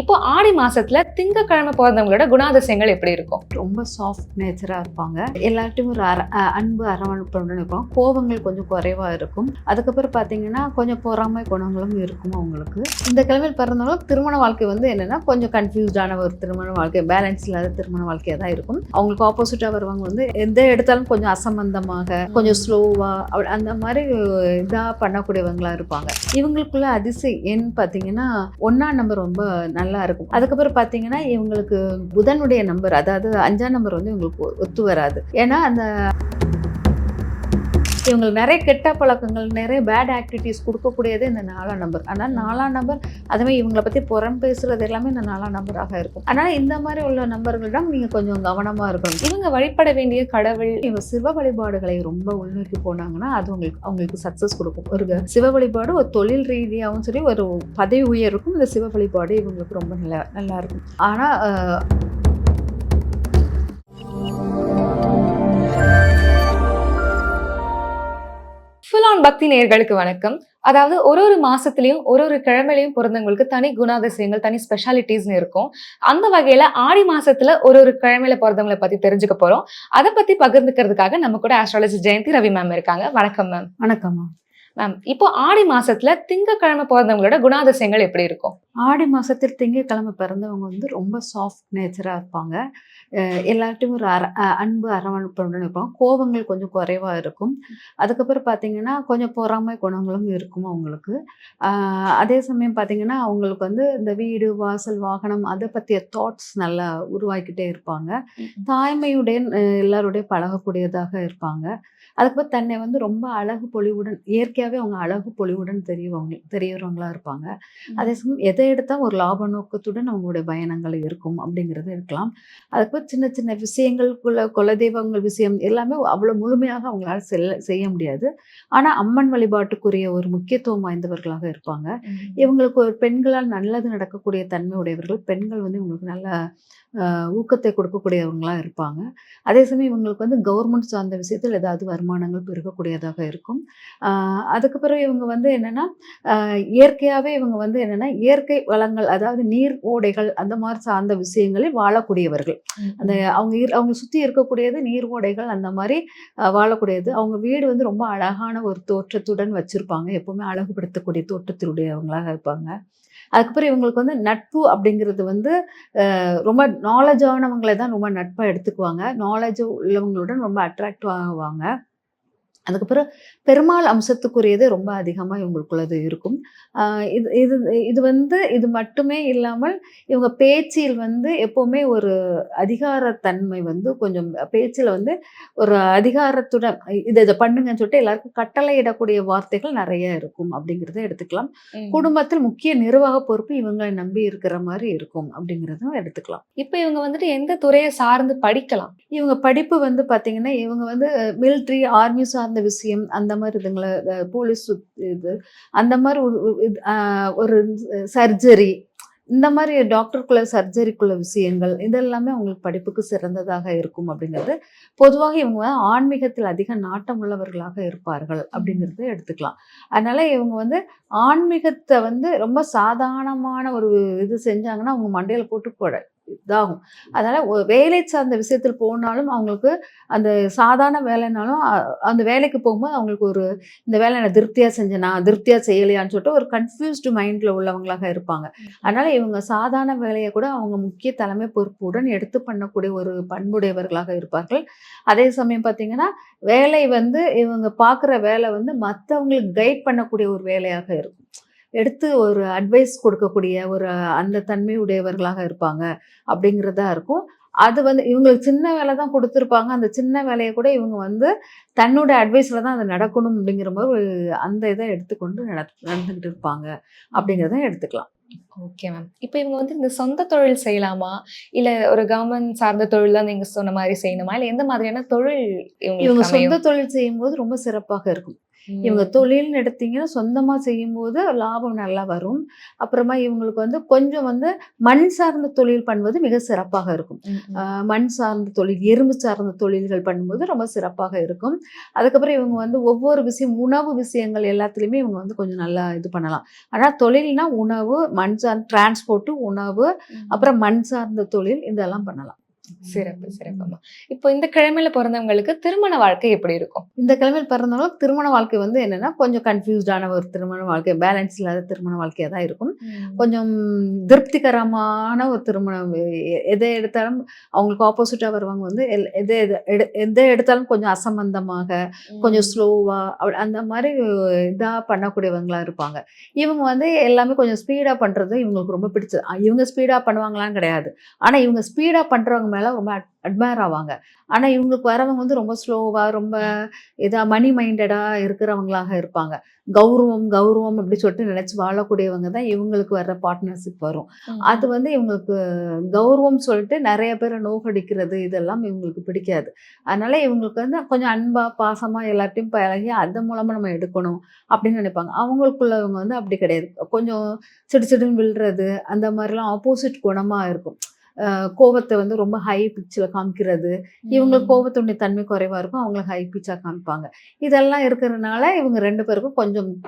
இப்போ ஆடி மாசத்துல திங்கக்கிழமை பிறந்தவங்களோட குணாதிசயங்கள் எப்படி இருக்கும்? ரொம்ப சாஃப்ட் நேச்சராக இருப்பாங்க. எல்லார்ட்டையும் ஒரு அர அன்பு அரவணைப்புடன் இருக்கும். கோபங்கள் கொஞ்சம் குறைவாக இருக்கும். அதுக்கப்புறம் பாத்தீங்கன்னா கொஞ்சம் பொறாமை குணங்களும் இருக்கும் அவங்களுக்கு. இந்த கிழமையில் பிறந்தவங்களும் திருமண வாழ்க்கை வந்து என்னென்னா கொஞ்சம் கன்ஃபியூஸ்டான ஒரு திருமண வாழ்க்கை பேலன்ஸ் இல்லாத திருமண வாழ்க்கையாக தான் இருக்கும். அவங்களுக்கு ஆப்போசிட்டாக வருவாங்க வந்து எந்த எடுத்தாலும் கொஞ்சம் அசம்பந்தமாக கொஞ்சம் ஸ்லோவாக அந்த மாதிரி இதாக பண்ணக்கூடியவங்களா இருப்பாங்க. இவங்களுக்குள்ள அதிசயம் எண் பார்த்தீங்கன்னா ஒன்னா நம்பர் ரொம்ப நல்லா இருக்கும் அதுக்கப்புறம் பார்த்தீங்கன்னா இவங்களுக்கு புதனுடைய நம்பர் அதாவது அஞ்சாம் நம்பர் வந்து இவங்களுக்கு ஒ- ஒத்து வராது. ஏன்னா அந்த இவங்களுக்கு நிறைய கெட்ட பழக்கங்கள் நிறைய பேட் ஆக்டிவிட்டீஸ் கொடுக்கக்கூடியது இந்த நாலாம் நம்பர் ஆனால் நாலாம் நம்பர் அதுவே இவங்களை பற்றி புறம் பேசுகிறது எல்லாமே இந்த நாலாம் நம்பராக இருக்கும். அதனால் இந்த மாதிரி உள்ள நம்பர்களிடம் நீங்கள் கொஞ்சம் கவனமாக இருக்கணும். இவங்க வழிபட வேண்டிய கடவுள் இவங்க சிவ வழிபாடுகளை ரொம்ப உள்நோக்கி போனாங்கன்னா அது உங்களுக்கு அவங்களுக்கு சக்ஸஸ் கொடுக்கும். ஒரு சிவ வழிபாடு ஒரு தொழில் ரீதியாகவும் சரி ஒரு பதவி உயர்வுக்கும் இந்த சிவ வழிபாடு இவங்களுக்கு ரொம்ப நல்லா நல்லா இருக்கும். ஆனால் பக்தி நேர்களுக்கு வணக்கம். அதாவது ஒரு ஒரு மாசத்துலயும் ஒரு ஒரு கிழமையிலையும் பிறந்தவங்களுக்கு தனி குணாதிசயங்கள் தனி ஸ்பெஷாலிட்டிஸ்னு இருக்கும். அந்த வகையில ஆடி மாசத்துல ஒரு ஒரு கிழமையில பிறந்தவங்களை பத்தி தெரிஞ்சுக்க போறோம். அதை பத்தி பகிர்ந்துக்கிறதுக்காக நம்ம கூட ஆஸ்ட்ராலஜி ஜெயந்தி ரவி மேம் இருக்காங்க. வணக்கம் மேம் வணக்கம்மா மேம் இப்போ ஆடி மாசத்துல திங்கக்கிழமை பிறந்தவங்களோட குணாதிசயங்கள் எப்படி இருக்கும்? ஆடி மாதத்தில் திங்கட்கிழமை பிறந்தவங்க வந்து ரொம்ப சாஃப்ட் நேச்சராக இருப்பாங்க. எல்லார்ட்டையும் ஒரு அர அ- அன்பு அரவணைப்புடன் இருப்பாங்க. கோபங்கள் கொஞ்சம் குறைவாக இருக்கும். அதுக்கப்புறம் பார்த்தீங்கன்னா கொஞ்சம் பொறாமை குணங்களும் இருக்கும் அவங்களுக்கு. அதே சமயம் பார்த்தீங்கன்னா அவங்களுக்கு வந்து இந்த வீடு வாசல் வாகனம் அதை பற்றிய தாட்ஸ் நல்லா உருவாக்கிட்டே இருப்பாங்க. தாய்மையுடன் அஹ் எல்லாரோடையும் பழகக்கூடியதாக இருப்பாங்க. அதுக்கப்புறம் தன்னை வந்து ரொம்ப அழகு பொலிவுடன் இயற்கையாகவே அவங்க அழகு பொலிவுடன் தெரியவங்க தெரியறவங்களா இருப்பாங்க. அதே சமயம் எதை எடுத்தால் ஒரு லாப நோக்கத்துடன் அவங்களுடைய பயணங்கள் இருக்கும் அப்படிங்கிறது இருக்கலாம். அதுக்கப்புறம் சின்ன சின்ன விஷயங்களுக்குள்ள குலதெய்வங்கள் விஷயம் எல்லாமே அவ்வளோ முழுமையாக அவங்களால செல்ல செய்ய முடியாது. ஆனால் அம்மன் வழிபாட்டுக்குரிய ஒரு முக்கியத்துவம் வாய்ந்தவர்களாக இருப்பாங்க. இவங்களுக்கு ஒரு பெண்களால் நல்லது நடக்கக்கூடிய தன்மை உடையவர்கள் பெண்கள் வந்து இவங்களுக்கு நல்ல ஊக்கத்தை கொடுக்கக்கூடியவங்களா இருப்பாங்க. அதே சமயம் இவங்களுக்கு வந்து கவர்மெண்ட் சார்ந்த விஷயத்தில் ஏதாவது வருமானங்கள் பெருகக்கூடியதாக இருக்கும். அதுக்கப்புறம் இவங்க வந்து என்னென்னா இயற்கையாகவே இவங்க வந்து என்னென்னா இயற்கை வளங்கள் அதாவது நீர் ஓடைகள் அந்த மாதிரி சார்ந்த விஷயங்களில் வாழக்கூடியவர்கள். அந்த அவங்க அவங்க சுற்றி இருக்கக்கூடியது நீர் ஓடைகள் அந்த மாதிரி வாழக்கூடியது. அவங்க வீடு வந்து ரொம்ப அழகான ஒரு தோற்றத்துடன் வச்சுருப்பாங்க. எப்பவுமே அழகுபடுத்தக்கூடிய தோற்றத்தினுடையவங்களாக இருப்பாங்க. அதுக்கப்புறம் இவங்களுக்கு வந்து நட்பு அப்படிங்கிறது வந்து ரொம்ப நாலேஜானவங்களை தான் ரொம்ப நட்பாக எடுத்துக்குவாங்க. நாலேஜ் உள்ளவங்களுடன் ரொம்ப அட்ராக்டிவ் ஆகுவாங்க. அதுக்கப்புறம் பெருமாள் அம்சத்துக்குரியது ரொம்ப அதிகமாக இவங்களுக்குள்ளது இருக்கும். இது இது இது வந்து இது மட்டுமே இல்லாமல் இவங்க பேச்சில் வந்து எப்போவுமே ஒரு அதிகாரத்தன்மை வந்து கொஞ்சம் பேச்சில் வந்து ஒரு அதிகாரத்துடன் இதை இதை பண்ணுங்கன்னு சொல்லிட்டு எல்லாருக்கும் கட்டளையிடக்கூடிய வார்த்தைகள் நிறைய இருக்கும் அப்படிங்கிறத எடுத்துக்கலாம். குடும்பத்தில் முக்கிய நிர்வாக பொறுப்பு இவங்களை நம்பி இருக்கிற மாதிரி இருக்கும் அப்படிங்கிறதும் எடுத்துக்கலாம். இப்போ இவங்க வந்துட்டு எந்த துறையை சார்ந்து படிக்கலாம்? இவங்க படிப்பு வந்து பார்த்தீங்கன்னா இவங்க வந்து மிலிட்ரி ஆர்மி சார்ந்த விஷயம் அந்த மாதிரி இதுங்களை போலீஸ் இது அந்த மாதிரி ஒரு சர்ஜரி இந்த மாதிரி டாக்டருக்குள்ள சர்ஜரிக்குள்ள விஷயங்கள் இதெல்லாமே அவங்களுக்கு படிப்புக்கு சிறந்ததாக இருக்கும் அப்படிங்கிறது. பொதுவாக இவங்க ஆன்மீகத்தில் அதிக நாட்டம் உள்ளவர்களாக இருப்பார்கள் அப்படிங்கிறத எடுத்துக்கலாம். அதனால இவங்க வந்து ஆன்மீகத்தை வந்து ரொம்ப சாதாரணமான ஒரு இது செஞ்சாங்கன்னா அவங்க மண்டையில் போட்டு போட இதாகும். அதனால் வேலை சார்ந்த விஷயத்தில் போனாலும் அவங்களுக்கு அந்த சாதாரண வேலைனாலும் அந்த வேலைக்கு போகும்போது அவங்களுக்கு ஒரு இந்த வேலை நான் திருப்தியாக செஞ்சேனா திருப்தியாக செய்யலையான்னு சொல்லிட்டு ஒரு கன்ஃபியூஸ்டு மைண்டில் உள்ளவங்களாக இருப்பாங்க. அதனால் இவங்க சாதாரண வேலையை கூட அவங்க முக்கிய தலைமை பொறுப்புடன் எடுத்து பண்ணக்கூடிய ஒரு பண்புடையவர்களாக இருப்பார்கள். அதே சமயம் பார்த்திங்கன்னா வேலை வந்து இவங்க பார்க்குற வேலை வந்து மற்றவங்களுக்கு கைட் பண்ணக்கூடிய ஒரு வேலையாக இருக்கும். எடுத்து ஒரு அட்வைஸ் கொடுக்கக்கூடிய ஒரு அந்த தன்மை உடையவர்களாக இருப்பாங்க அப்படிங்கிறதா இருக்கும். அது வந்து இவங்களுக்கு சின்ன வேலை தான் கொடுத்துருப்பாங்க. அந்த சின்ன வேலையை கூட இவங்க வந்து தன்னோட அட்வைஸில் தான் அது நடக்கணும் அப்படிங்கிற மாதிரி ஒரு அந்த இதை எடுத்துக்கொண்டு நட நடந்துக்கிட்டு இருப்பாங்க அப்படிங்கிறத எடுத்துக்கலாம். ஓகே மேம் இப்போ இவங்க வந்து இந்த சொந்த தொழில் செய்யலாமா? இல்ல ஒரு கவர்மெண்ட் சார்ந்த தொழில் தான் நீங்க சொன்ன மாதிரி செய்யணுமா? இல்ல எந்த மாதிரியான தொழில் இவங்க சொந்த தொழில் செய்யும்போது ரொம்ப சிறப்பாக இருக்கும். இவங்க தொழில்னு எடுத்தீங்கன்னா சொந்தமாக செய்யும்போது லாபம் நல்லா வரும். அப்புறமா இவங்களுக்கு வந்து கொஞ்சம் வந்து மண் சார்ந்த தொழில் பண்ணுவது மிக சிறப்பாக இருக்கும். மண் சார்ந்த தொழில் எறும்பு சார்ந்த தொழில்கள் பண்ணும்போது ரொம்ப சிறப்பாக இருக்கும். அதுக்கப்புறம் இவங்க வந்து ஒவ்வொரு விஷயம் உணவு விஷயங்கள் எல்லாத்துலேயுமே இவங்க வந்து கொஞ்சம் நல்லா இது பண்ணலாம். ஆனால் தொழில்னா உணவு மண் சார்ந்த டிரான்ஸ்போர்ட்டு உணவு அப்புறம் மண் சார்ந்த தொழில் இதெல்லாம் பண்ணலாம். சிறப்பு சிறப்புமா. இப்போ இந்த கிழமையில பிறந்தவங்களுக்கு திருமண வாழ்க்கை எப்படி இருக்கும்? இந்த கிழமையில் பிறந்தவங்களுக்கு திருமண வாழ்க்கை வந்து என்னன்னா கொஞ்சம் கன்ஃபியூஸ்டான ஒரு திருமண வாழ்க்கை பேலன்ஸ் இல்லாத திருமண வாழ்க்கையாக தான் இருக்கும். கொஞ்சம் திருப்திகரமான ஒரு திருமணம் எதை எடுத்தாலும் அவங்களுக்கு ஆப்போசிட்டாக வருவாங்க வந்து எதை எதை எடு- எதை எடுத்தாலும் கொஞ்சம் அசம்பந்தமாக கொஞ்சம் ஸ்லோவாக அந்த மாதிரி இதாக பண்ணக்கூடியவங்களா இருப்பாங்க. இவங்க வந்து எல்லாமே கொஞ்சம் ஸ்பீடாக பண்ணுறது இவங்களுக்கு ரொம்ப பிடிச்சது. இவங்க ஸ்பீடாக பண்ணுவாங்களான்னு கிடையாது. ஆனால் இவங்க ஸ்பீடாக பண்ணுறவங்க மேலே ரொம்ப அட்மயர் ஆவாங்க. ஆனால் இவங்களுக்கு வரவங்க வந்து ரொம்ப ஸ்லோவாக ரொம்ப இதாக மணி மைண்டடாக இருக்கிறவங்களாக இருப்பாங்க. கௌரவம் கௌரவம் அப்படி சொல்லிட்டு நினச்சி வாழக்கூடியவங்க தான் இவங்களுக்கு வர்ற பார்ட்னர்ஷிப் வரும். அது வந்து இவங்களுக்கு கௌரவம் சொல்லிட்டு நிறைய பேரை நோகடிக்கிறது இதெல்லாம் இவங்களுக்கு பிடிக்காது. அதனால இவங்களுக்கு வந்து கொஞ்சம் அன்பா பாசமா எல்லார்ட்டையும் பழகி அது மூலமா நம்ம எடுக்கணும் அப்படின்னு நினைப்பாங்க. அவங்களுக்குள்ளவங்க வந்து அப்படி கிடையாது. கொஞ்சம் சிடு சிடுன்னு விழுறது அந்த மாதிரிலாம் ஆப்போசிட் குணமா இருக்கும். அஹ் கோவத்தை வந்து ரொம்ப ஹை பிச்சில் காமிக்கிறது. இவங்களுக்கு கோபத்துடைய தன்மை குறைவா இருக்கும் அவங்களுக்கு ஹை பிச்சா காமிப்பாங்க. இதெல்லாம் இருக்கிறதுனால இவங்க ரெண்டு பேருக்கும் கொஞ்சம்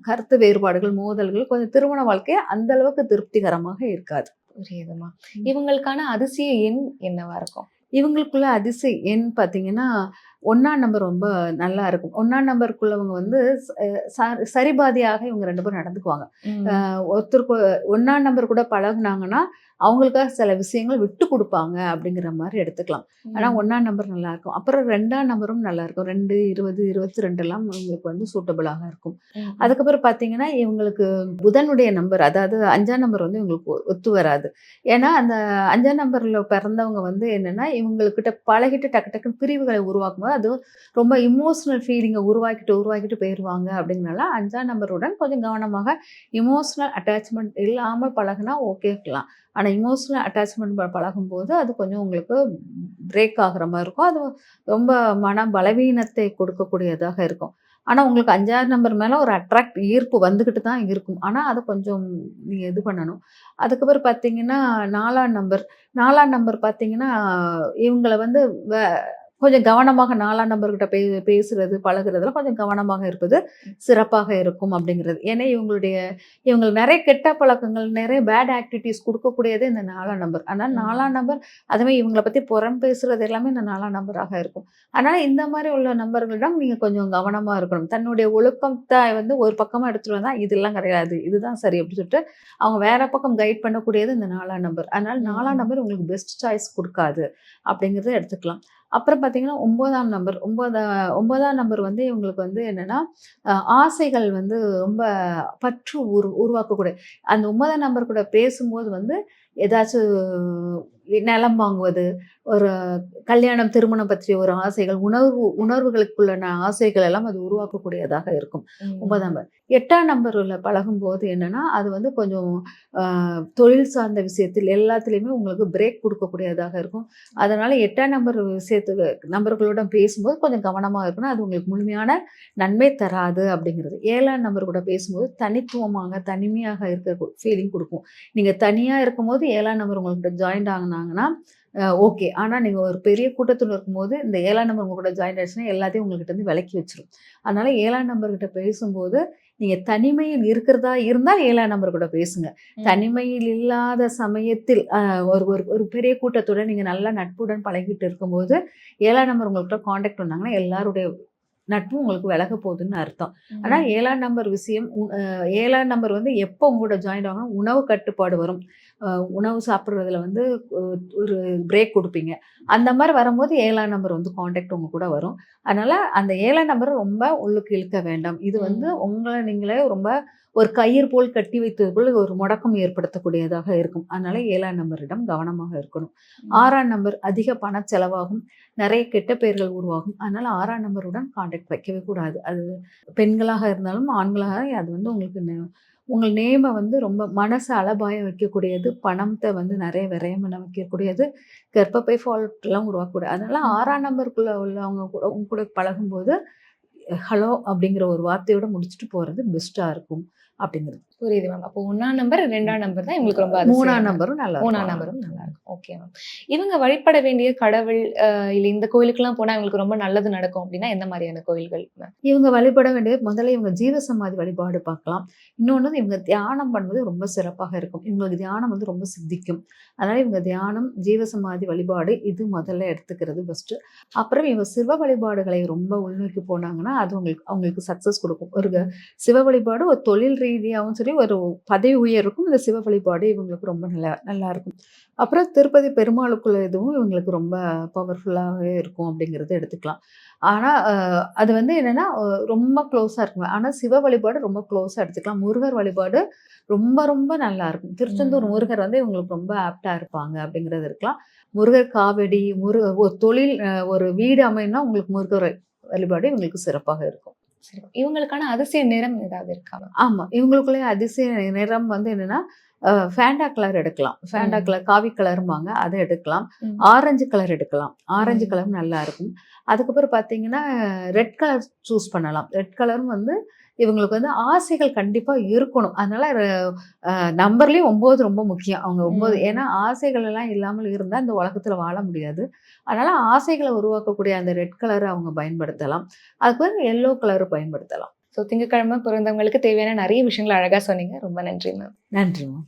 கருத்து வேறுபாடுகள் மோதல்கள் கொஞ்சம் திருமண வாழ்க்கை அந்த அளவுக்கு திருப்திகரமாக இருக்காது. புரியுதுமா. இவங்களுக்கான அதிசய எண் என்னவா இருக்கும்? இவங்களுக்குள்ள அதிசய எண் பார்த்தீங்கன்னா ஒன்றாம் நம்பர் ரொம்ப நல்லா இருக்கும். ஒன்றாம் நம்பருக்குள்ளவங்க வந்து சரிபாதியாக இவங்க ரெண்டு பேரும் நடந்துக்குவாங்க. ஒருத்தருக்கு ஒன்றாம் நம்பர் கூட பழகுனாங்கன்னா அவங்களுக்காக சில விஷயங்கள் விட்டு கொடுப்பாங்க அப்படிங்கிற மாதிரி எடுத்துக்கலாம். ஆனால் ஒன்றாம் நம்பர் நல்லா இருக்கும். அப்புறம் ரெண்டாம் நம்பரும் நல்லா இருக்கும். ரெண்டு இருபது இருபத்தி ரெண்டெல்லாம் இவங்களுக்கு வந்து சூட்டபிளாக இருக்கும். அதுக்கப்புறம் பார்த்தீங்கன்னா இவங்களுக்கு புதனுடைய நம்பர் அதாவது அஞ்சாம் நம்பர் வந்து இவங்களுக்கு ஒ- ஒத்து வராது. ஏன்னா அந்த அஞ்சாம் நம்பரில் பிறந்தவங்க வந்து என்னன்னா இவங்கக்கிட்ட பழகிட்டு டக்கு டக்குன்னு பிரிவுகளை உருவாக்கும் அது ரொம்ப இமோஷனல் ஃபீலிங்கை உருவாக்கிட்டு உருவாக்கிட்டு போயிடுவாங்க அப்படிங்கிறனால அஞ்சாம் நம்பருடன் கொஞ்சம் கவனமாக இமோஷனல் அட்டாச்மெண்ட் இல்லாமல் பழகுனா ஓகே இருக்கலாம். ஆனால் இமோஷனல் அட்டாச்மெண்ட் பழகும்போது அது கொஞ்சம் உங்களுக்கு பிரேக் ஆகிற மாதிரி இருக்கும். அது ரொம்ப மன பலவீனத்தை கொடுக்கக்கூடியதாக இருக்கும். ஆனால் உங்களுக்கு அஞ்சாறு நம்பர் மேலே ஒரு அட்ராக்ட் ஈர்ப்பு வந்துக்கிட்டு தான் இருக்கும். ஆனால் அதை கொஞ்சம் நீங்கள் இது பண்ணணும். அதுக்கப்புறம் பார்த்தீங்கன்னா நாலாம் நம்பர் நாலாம் நம்பர் பார்த்தீங்கன்னா இவங்களை வந்து கொஞ்சம் கவனமாக நாலாம் நம்பர்கிட்ட பே பேசுறது பழகுறதுல கொஞ்சம் கவனமாக இருப்பது சிறப்பாக இருக்கும் அப்படிங்கிறது. ஏன்னா இவங்களுடைய இவங்களுக்கு நிறைய கெட்ட பழக்கங்கள் நிறைய பேட் ஆக்டிவிட்டீஸ் கொடுக்கக்கூடியது இந்த நாலாம் நம்பர் ஆனால். நாலாம் நம்பர் அதுவே இவங்களை பற்றி புறம் பேசுறது எல்லாமே இந்த நாலாம் நம்பராக இருக்கும். அதனால் இந்த மாதிரி உள்ள நம்பர்களிடம் நீங்கள் கொஞ்சம் கவனமாக இருக்கணும். தன்னுடைய ஒழுக்கத்தை வந்து ஒரு பக்கமாக எடுத்துகிட்டு வந்தால் இதெல்லாம் கிடையாது. இதுதான் சரி அப்படின்னு சொல்லிட்டு அவங்க வேற பக்கம் கைட் பண்ணக்கூடியது இந்த நாலாம் நம்பர் அதனால் நாலாம். நம்பர் உங்களுக்கு பெஸ்ட் சாய்ஸ் கொடுக்காது அப்படிங்கிறத எடுத்துக்கலாம். அப்புறம் பார்த்தீங்கன்னா ஒன்பதாம் நம்பர் ஒன்பதா ஒன்பதாம் நம்பர் வந்து இவங்களுக்கு வந்து என்னன்னா ஆசைகள் வந்து ரொம்ப பற்று உரு உருவாக்கக்கூடிய அந்த ஒன்பதாம் நம்பர் கூட பேசும்போது வந்து ஏதாச்சும் நிலம் வாங்குவது ஒரு கல்யாணம் திருமணம் பற்றிய ஒரு ஆசைகள் உணர்வு உணர்வுகளுக்குள்ளான ஆசைகள் எல்லாம் அது உருவாக்கக்கூடியதாக இருக்கும். ஒன்பதாம் நம்பர் எட்டாம் நம்பரில் பழகும்போது என்னன்னா அது வந்து கொஞ்சம் தொழில் சார்ந்த விஷயத்தில் எல்லாத்துலேயுமே உங்களுக்கு பிரேக் கொடுக்கக்கூடியதாக இருக்கும். அதனால எட்டாம் நம்பர் விஷயத்துக்கு நம்பர்களோட பேசும்போது கொஞ்சம் கவனமாக இருக்கணும். அது உங்களுக்கு முழுமையான நன்மை தராது அப்படிங்கிறது. ஏழாம் நம்பர் கூட பேசும்போது தனித்துவமாக தனிமையாக இருக்க ஃபீலிங் கொடுக்கும். நீங்கள் தனியாக இருக்கும்போது ஏழாம் நம்பர் உங்கள்கிட்ட ஜாயின்ட் ஆகுனாங்கன்னா ஓகே ஆனால் நீங்கள் ஒரு பெரிய கூட்டத்தில் இருக்கும்போது இந்த ஏழாம் நம்பர் உங்க கூட ஜாயின் ஆயிடுச்சுன்னா எல்லாத்தையும் உங்கள்கிட்ட இருந்து விலக்கி வச்சிரும். அதனால ஏழாம் நம்பர்கிட்ட பேசும்போது நீங்கள் தனிமையில் இருக்கிறதா இருந்தால் ஏழாம் நம்பர் கூட பேசுங்க. தனிமையில் இல்லாத சமயத்தில் ஒரு ஒரு ஒரு பெரிய கூட்டத்துடன் நீங்கள் நல்லா நட்புடன் பழகிட்டு இருக்கும்போது ஏழாம் நம்பர் உங்கள்கிட்ட காண்டாக்ட் பண்ணாங்கன்னா எல்லாருடைய நட்பும் உங்களுக்கு விலக போகுதுன்னு அர்த்தம். ஆனால் ஏழாம் நம்பர் விஷயம் ஏழாம் நம்பர் வந்து எப்போ உங்களோட ஜாயின் ஆகணும் உணவு கட்டுப்பாடு வரும். உணவு சாப்பிட்றதுல வந்து ஒரு பிரேக் கொடுப்பீங்க. அந்த மாதிரி வரும்போது ஏழாம் நம்பர் வந்து காண்டாக்ட் உங்க கூட வரும். அதனால அந்த ஏழாம் நம்பரை ரொம்ப உள்ளுக்கு இழுக்க வேண்டாம். இது வந்து உங்களை நீங்களே ரொம்ப ஒரு கயிறு போல் கட்டி வைத்தது போல் ஒரு முடக்கம் ஏற்படுத்தக்கூடியதாக இருக்கும். அதனால ஏழாம் நம்பரிடம் கவனமாக இருக்கணும். ஆறாம் நம்பர் அதிக பண செலவாகும். நிறைய கெட்ட பெயர்கள் உருவாகும். அதனால ஆறாம் நம்பருடன் காண்டாக்ட் வைக்கவே கூடாது. அது பெண்களாக இருந்தாலும் ஆண்களாக அது வந்து உங்களுக்கு உங்கள் நேமை வந்து ரொம்ப மனசை அலபாய வைக்கக்கூடியது பணத்தை வந்து நிறைய விரயம் பண்ண வைக்கக்கூடியது கர்ப்பப்பை ஃபால்ட்லாம் உருவாக்கக்கூடாது. அதனால ஆறாம் நம்பருக்குள்ள உள்ளவங்க கூட உங்க கூட பழகும்போது ஹலோ அப்படிங்கிற ஒரு வார்த்தையோட முடிச்சுட்டு போகிறது பெஸ்ட்டாக இருக்கும். அப்படிங்கிறது. புரியுது மேம் அப்போ ஒன்னாம் நம்பர் ரெண்டாம் நம்பர் தான் எங்களுக்கு ரொம்ப மூணாம். நம்பரும் நல்லா மூணாம். நம்பரும் நல்லா இருக்கும். ஓகே மேம் இவங்க வழிபட வேண்டிய கடவுள் இல்ல இந்த கோயிலுக்குலாம் போனா இவங்களுக்கு ரொம்ப நல்லது நடக்கும் அப்படின்னா எந்த மாதிரியான கோயில்கள்? இவங்க வழிபட வேண்டிய முதல்ல இவங்க ஜீவசமாதி வழிபாடு பார்க்கலாம். இன்னொன்று இவங்க தியானம் பண்ணுவது ரொம்ப சிறப்பாக இருக்கும். இவங்களுக்கு தியானம் வந்து ரொம்ப சித்திக்கும். அதனால இவங்க தியானம் ஜீவசமாதி வழிபாடு இது முதல்ல எடுத்துக்கிறது பெஸ்ட்டு அப்புறம் இவங்க சிவ வழிபாடுகளை ரொம்ப உள்நோக்கி போனாங்கன்னா அது அவங்களுக்கு அவங்களுக்கு சக்ஸஸ் கொடுக்கும். ஒரு சிவ வழிபாடு ஒரு தொழில் ரீதியாகவும் சரி ஒரு பதவி உயர்வுக்கும் இந்த சிவ வழிபாடு இவங்களுக்கு ரொம்ப நல்லா நல்லா இருக்கும். அப்புறம் திருப்பதி பெருமாளுக்குள்ள இதுவும் இவங்களுக்கு ரொம்ப பவர்ஃபுல்லாகவே இருக்கும் அப்படிங்கிறத எடுத்துக்கலாம். ஆனால் அது வந்து என்னன்னா ரொம்ப க்ளோஸாக இருக்கும். ஆனால் சிவ வழிபாடு ரொம்ப க்ளோஸாக எடுத்துக்கலாம். முருகர் வழிபாடு ரொம்ப ரொம்ப நல்லா இருக்கும். திருச்செந்தூர். முருகர் வந்து இவங்களுக்கு ரொம்ப ஆப்டாக இருப்பாங்க அப்படிங்கிறது இருக்கலாம். முருகர் காவடி முருக ஒரு தொழில் ஒரு வீடு அமையணும்னா உங்களுக்கு முருகர் வழிபாடு இவங்களுக்கு சிறப்பாக இருக்கும். சரி இவங்களுக்கான அதிசய நிறம் ஏதாவது இருக்கா? ஆமாம் இவங்களுக்குள்ளே அதிசய நிறம் வந்து என்னன்னா ஃபேண்டா கலர் எடுக்கலாம் ஃபேண்டா. கலர் காவி கலருமாங்க அதை எடுக்கலாம். ஆரஞ்சு கலர் எடுக்கலாம் ஆரஞ்சு ம். கலர் நல்லா இருக்கும் அதுக்கப்புறம் பார்த்தீங்கன்னா ரெட் கலர் சூஸ் பண்ணலாம் ரெட் கலரும் வந்து இவங்களுக்கு வந்து ஆசைகள் கண்டிப்பாக இருக்கணும். அதனால நம்பர்லேயும் ஒம்பது ரொம்ப முக்கியம். அவங்க ஒம்பது. ஏன்னா ஆசைகள் எல்லாம் இல்லாமல் இருந்தால் இந்த உலகத்தில் வாழ முடியாது. அதனால ஆசைகளை உருவாக்கக்கூடிய அந்த ரெட் கலரை அவங்க பயன்படுத்தலாம். அதுக்கு வந்து எல்லோ கலர் பயன்படுத்தலாம். ஸோ திங்கட்கிழமை பிறந்தவங்களுக்கு தேவையான நிறைய விஷயங்கள் அழகா சொன்னீங்க. ரொம்ப நன்றி மேம் நன்றிம்மா